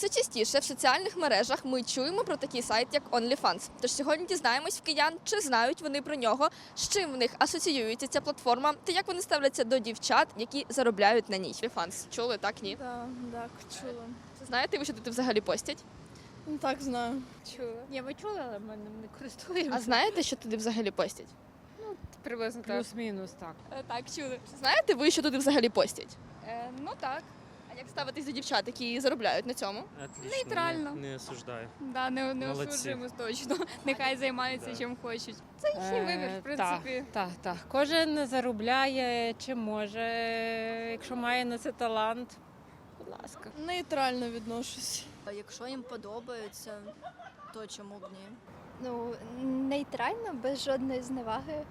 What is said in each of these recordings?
Все частіше в соціальних мережах ми чуємо про такий сайт, як OnlyFans. Тож сьогодні дізнаємось в киян, чи знають вони про нього, з чим в них асоціюється ця платформа, та як вони ставляться до дівчат, які заробляють на ній. OnlyFans. чули так? Ні. Так, так, чула. Знаєте ви, що тут взагалі постять? Ну так знаю. Чула. Ні, ми чули, але ми не користуємося. А знаєте, що туди взагалі постять? Ну, приблизно так. Плюс-мінус так. Так, чули. Знаєте ви, що туди взагалі постять? Е, ну так. А як ставитись до дівчат, які заробляють на цьому? Отлично, Нейтрально. Не, не осуждаю. Да, не, не Молодці. осуджуємо точно. Нехай займаються Да. чим хочуть. Це їхній вибір, в принципі. Так, так, так. Кожен заробляє чим може. Якщо має на це талант, будь ласка. Нейтрально відношусь. А Якщо їм подобається, то чому б ні? Ну, нейтрально, без жодної зневаги.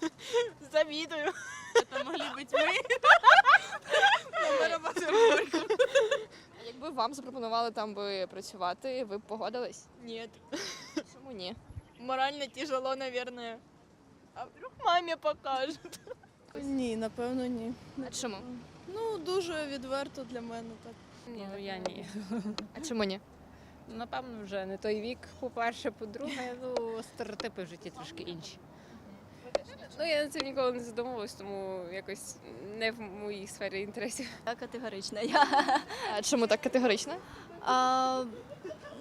Завідую. Це могли бути ми. А якби вам запропонували там би працювати, ви б погодились? Ні. Чому ні? Морально тяжело, наверное. А вдруг мамі покажуть? Ні, напевно, ні. А чому? Ну, дуже відверто для мене так. Ні, ну я ні. А чому ні? Напевно, вже не той вік, по-перше, по-друге, ну, стереотипи в житті трошки інші. Ну, я над цим ніколи не задумувалась, тому якось не в моїй сфері інтересів. Я категорична. Я А чому так категорично? а,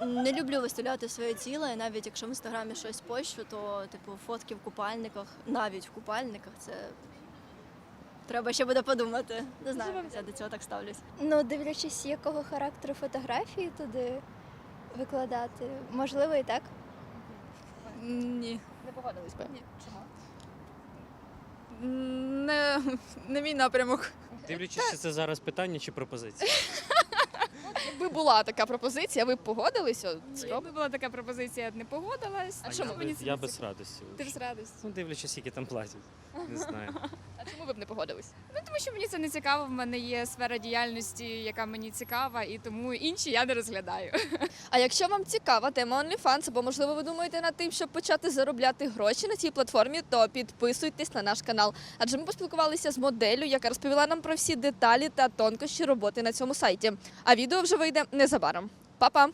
не люблю виставляти своє тіло, і навіть якщо в інстаграмі щось пощу, то типу фотки в купальниках, навіть в купальниках, це треба ще буде подумати. Не знаю, я до цього так ставлюсь. Ну, дивлячись, якого характеру фотографії туди викладати, можливо, і так. Ні. Не погодились би. Чому? Не, не мій напрямок. Дивлячись, чи це зараз питання чи пропозиція. Якби була така пропозиція, ви б погодилися? Якби була така пропозиція, я б не погодилась. А чому? я, Мені би- це я не без цікаво. радості. Ти з радість. Ну, дивлячись, скільки там платять. Не знаю. Чому ви б не погодились? Ну тому що мені це не цікаво. В мене є сфера діяльності, яка мені цікава, і тому інші я не розглядаю. А якщо вам цікава тема OnlyFans, або можливо ви думаєте над тим, щоб почати заробляти гроші на цій платформі, то підписуйтесь на наш канал. Адже ми поспілкувалися з моделлю, яка розповіла нам про всі деталі та тонкощі роботи на цьому сайті. А відео вже вийде незабаром. Па-па!